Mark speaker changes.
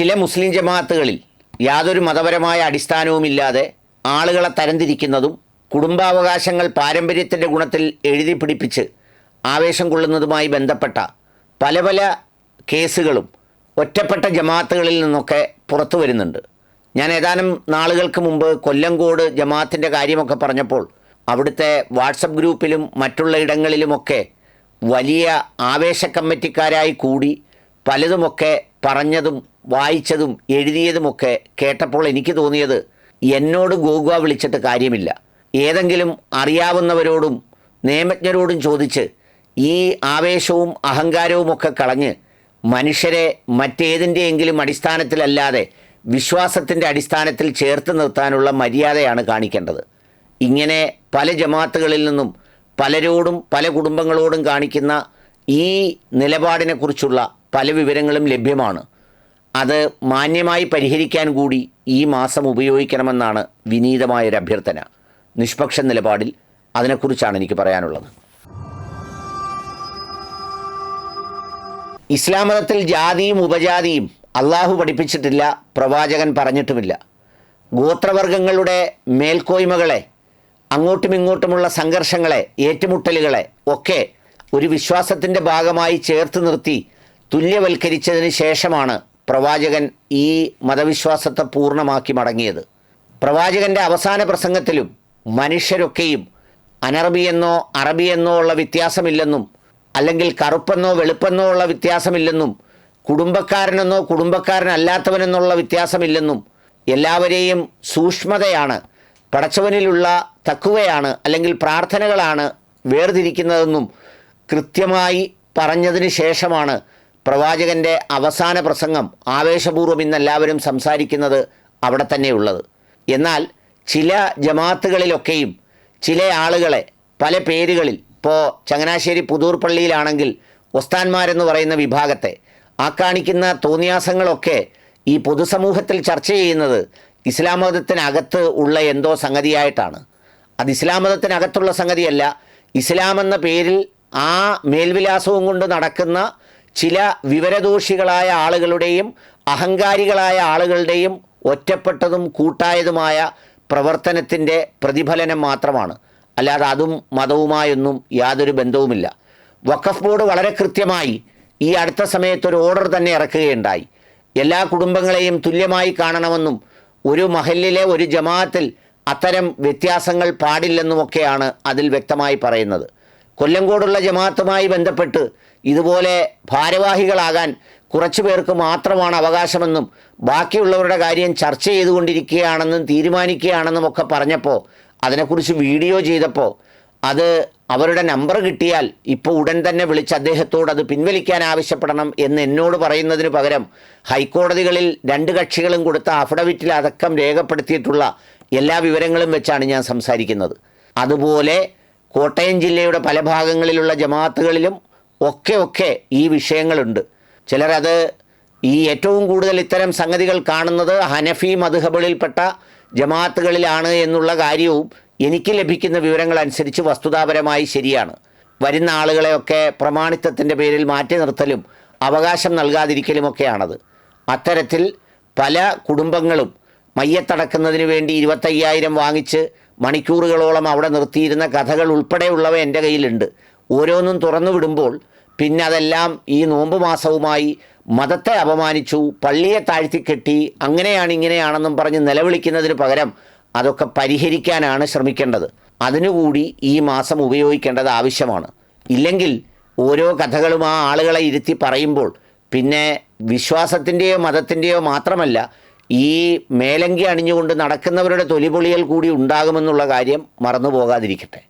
Speaker 1: ചില മുസ്ലിം ജമാഅത്തുകളിൽ യാതൊരു മതപരമായ അടിസ്ഥാനവുമില്ലാതെ ആളുകളെ തരംതിരിക്കുന്നതും കുടുംബാവകാശങ്ങൾ പാരമ്പര്യത്തിന്റെ ഗുണത്തിൽ എഴുതി പിടിപ്പിച്ച് ആവേശം കൊള്ളുന്നതുമായി ബന്ധപ്പെട്ട പല പല കേസുകളും ഒറ്റപ്പെട്ട ജമാഅത്തുകളിൽ നിന്നൊക്കെ പുറത്തു വരുന്നുണ്ട്. ഞാൻ ഏതാനും നാളുകൾക്ക് മുമ്പ് കൊല്ലങ്കോട് ജമാഅത്തിന്റെ കാര്യമൊക്കെ പറഞ്ഞപ്പോൾ അവിടുത്തെ വാട്സപ്പ് ഗ്രൂപ്പിലും മറ്റുള്ള ഇടങ്ങളിലുമൊക്കെ വലിയ ആവേശ കമ്മിറ്റിക്കാരായി കൂടി പലതുമൊക്കെ പറഞ്ഞതും വായിച്ചതും എഴുതിയതുമൊക്കെ കേട്ടപ്പോൾ എനിക്ക് തോന്നിയത് എന്നോട് ഗോഗുവ വിളിച്ചിട്ട് കാര്യമില്ല. ഏതെങ്കിലും അറിയാവുന്നവരോടും നിയമജ്ഞരോടും ചോദിച്ച് ഈ ആവേശവും അഹങ്കാരവും ഒക്കെ കളഞ്ഞ് മനുഷ്യരെ മറ്റേതിന്റെയെങ്കിലും അടിസ്ഥാനത്തിലല്ലാതെ വിശ്വാസത്തിന്റെ അടിസ്ഥാനത്തിൽ ചേർത്ത് നിർത്താനുള്ള മര്യാദയാണ് കാണിക്കേണ്ടത്. ഇങ്ങനെ പല ജമാത്തുകളിൽ നിന്നും പലരോടും പല കുടുംബങ്ങളോടും കാണിക്കുന്ന ഈ നിലപാടിനെക്കുറിച്ചുള്ള പല വിവരങ്ങളും ലഭ്യമാണ്. അത് മാന്യമായി പരിഹരിക്കാൻ കൂടി ഈ മാസം ഉപയോഗിക്കണമെന്നാണ് വിനീതമായൊരു അഭ്യർത്ഥന. നിഷ്പക്ഷ നിലപാടിൽ അതിനെക്കുറിച്ചാണ് എനിക്ക് പറയാനുള്ളത്. ഇസ്ലാം മതത്തിൽ ജാതിയും ഉപജാതിയും അള്ളാഹു പഠിപ്പിച്ചിട്ടില്ല പ്രവാചകൻ പറഞ്ഞിട്ടുമില്ല. ഗോത്രവർഗങ്ങളുടെ മേൽക്കോയ്മകളെ അങ്ങോട്ടും ഇങ്ങോട്ടുമുള്ള സംഘർഷങ്ങളെ ഏറ്റുമുട്ടലുകളെ ഒക്കെ ഒരു വിശ്വാസത്തിന്റെ ഭാഗമായി ചേർത്ത് നിർത്തി തുല്യവൽക്കരിച്ചതിന് ശേഷമാണ് പ്രവാചകൻ ഈ മതവിശ്വാസത്തെ പൂർണമാക്കി മടങ്ങിയത്. പ്രവാചകന്റെ അവസാന പ്രസംഗത്തിലും മനുഷ്യരൊക്കെയും അനറബിയെന്നോ അറബിയെന്നോ ഉള്ള വ്യത്യാസമില്ലെന്നും അല്ലെങ്കിൽ കറുപ്പെന്നോ വെളുപ്പെന്നോ ഉള്ള വ്യത്യാസമില്ലെന്നും കുടുംബക്കാരനെന്നോ കുടുംബക്കാരനല്ലാത്തവനെന്നുള്ള വ്യത്യാസമില്ലെന്നും എല്ലാവരെയും സൂക്ഷ്മതയാണ് പടച്ചവനിലുള്ള തക്കുവയാണ് അല്ലെങ്കിൽ പ്രാർത്ഥനകളാണ് വേർതിരിക്കുന്നതെന്നും കൃത്യമായി പറഞ്ഞതിന് ശേഷമാണ് പ്രവാചകന്റെ അവസാന പ്രസംഗം ആവേശപൂർവം ഇന്നെല്ലാവരും സംസാരിക്കുന്നത് അവിടെ തന്നെയുള്ളത്. എന്നാൽ ചില ജമാത്തുകളിലൊക്കെയും ചില ആളുകളെ പല പേരുകളിൽ ഇപ്പോൾ ചങ്ങനാശ്ശേരി പുതൂർ പള്ളിയിലാണെങ്കിൽ ഒസ്താന്മാരെന്ന് പറയുന്ന വിഭാഗത്തെ ആ കാണിക്കുന്ന തോന്നിയാസങ്ങളൊക്കെ ഈ പൊതുസമൂഹത്തിൽ ചർച്ച ചെയ്യുന്നത് ഇസ്ലാം മതത്തിനകത്ത് ഉള്ള എന്തോ സംഗതിയായിട്ടാണ്. അത് ഇസ്ലാം മതത്തിനകത്തുള്ള സംഗതിയല്ല ഇസ്ലാം എന്ന പേരിൽ ആ മേൽവിലാസവും കൊണ്ട് നടക്കുന്ന ചില വിവരദോഷികളായ ആളുകളുടെയും അഹങ്കാരികളായ ആളുകളുടെയും ഒറ്റപ്പെട്ടതും കൂട്ടായതുമായ പ്രവർത്തനത്തിന്റെ പ്രതിഫലനം മാത്രമാണ്. അല്ലാതെ അതും മതവുമായൊന്നും യാതൊരു ബന്ധവുമില്ല. വഖഫ് ബോർഡ് വളരെ കൃത്യമായി ഈ അടുത്ത സമയത്തൊരു ഓർഡർ തന്നെ ഇറക്കുകയുണ്ടായി. എല്ലാ കുടുംബങ്ങളെയും തുല്യമായി കാണണമെന്നും ഒരു മഹലിലെ ഒരു ജമാഅത്തിൽ അത്തരം വ്യത്യാസങ്ങൾ പാടില്ലെന്നുമൊക്കെയാണ് അതിൽ വ്യക്തമായി പറയുന്നത്. കൊല്ലങ്കോടുള്ള ജമാഅത്തുമായി ബന്ധപ്പെട്ട് ഇതുപോലെ ഭാരവാഹികളാകാൻ കുറച്ചു പേർക്ക് മാത്രമാണ് അവകാശമെന്നും ബാക്കിയുള്ളവരുടെ കാര്യം ചർച്ച ചെയ്തുകൊണ്ടിരിക്കുകയാണെന്നും തീരുമാനിക്കുകയാണെന്നും ഒക്കെ പറഞ്ഞപ്പോൾ അതിനെക്കുറിച്ച് വീഡിയോ ചെയ്തപ്പോൾ അത് അവരുടെ നമ്പർ കിട്ടിയാൽ ഇപ്പോൾ ഉടൻ തന്നെ വിളിച്ച് അദ്ദേഹത്തോട് അത് പിൻവലിക്കാൻ ആവശ്യപ്പെടണം എന്ന് എന്നോട് പറയുന്നതിന് പകരം ഹൈക്കോടതികളിൽ രണ്ട് കക്ഷികളും കൊടുത്ത അഫിഡവിറ്റിൽ അടക്കം രേഖപ്പെടുത്തിയിട്ടുള്ള എല്ലാ വിവരങ്ങളും വെച്ചാണ് ഞാൻ സംസാരിക്കുന്നത്. അതുപോലെ കോട്ടയം ജില്ലയുടെ പല ഭാഗങ്ങളിലുള്ള ജമാഅത്തുകളിലും ഒക്കെ ഒക്കെ ഈ വിഷയങ്ങളുണ്ട്. ചിലരത് ഈ ഏറ്റവും കൂടുതൽ ഇത്തരം സംഗതികൾ കാണുന്നത് ഹനഫി മധുഹബിളിൽപ്പെട്ട ജമാഅത്തുകളിലാണ് എന്നുള്ള കാര്യവും എനിക്ക് ലഭിക്കുന്ന വിവരങ്ങൾ അനുസരിച്ച് വസ്തുതാപരമായി ശരിയാണ്. വരുന്ന ആളുകളെയൊക്കെ പ്രമാണിത്വത്തിന്റെ പേരിൽ മാറ്റി നിർത്തലും അവകാശം നൽകാതിരിക്കലുമൊക്കെയാണത് അത്തരത്തിൽ പല കുടുംബങ്ങളും മയ്യത്തടക്കുന്നതിന് വേണ്ടി ഇരുപത്തയ്യായിരം വാങ്ങിച്ച് മണിക്കൂറുകളോളം അവിടെ നിർത്തിയിരുന്ന കഥകൾ ഉൾപ്പെടെയുള്ളവ എന്റെ കയ്യിലുണ്ട്. ഓരോന്നും തുറന്നു വിടുമ്പോൾ പിന്നെ അതെല്ലാം ഈ നോമ്പ് മാസവുമായി മതത്തെ അപമാനിച്ചു പള്ളിയെ താഴ്ത്തിക്കെട്ടി അങ്ങനെയാണ് ഇങ്ങനെയാണെന്നും പറഞ്ഞ് നിലവിളിക്കുന്നതിന് പകരം അതൊക്കെ പരിഹരിക്കാനാണ് ശ്രമിക്കേണ്ടത്. അതിനുകൂടി ഈ മാസം ഉപയോഗിക്കേണ്ടത് ആവശ്യമാണ്. ഇല്ലെങ്കിൽ ഓരോ കഥകളും ആ ആളുകളെ ഇരുത്തി പറയുമ്പോൾ പിന്നെ വിശ്വാസത്തിന്റെയോ മതത്തിന്റെയോ മാത്രമല്ല ഈ മേലങ്കി അണിഞ്ഞുകൊണ്ട് നടക്കുന്നവരുടെ തൊലിപൊളികൾ കൂടി ഉണ്ടാകുമെന്നുള്ള കാര്യം മറന്നു പോകാതിരിക്കട്ടെ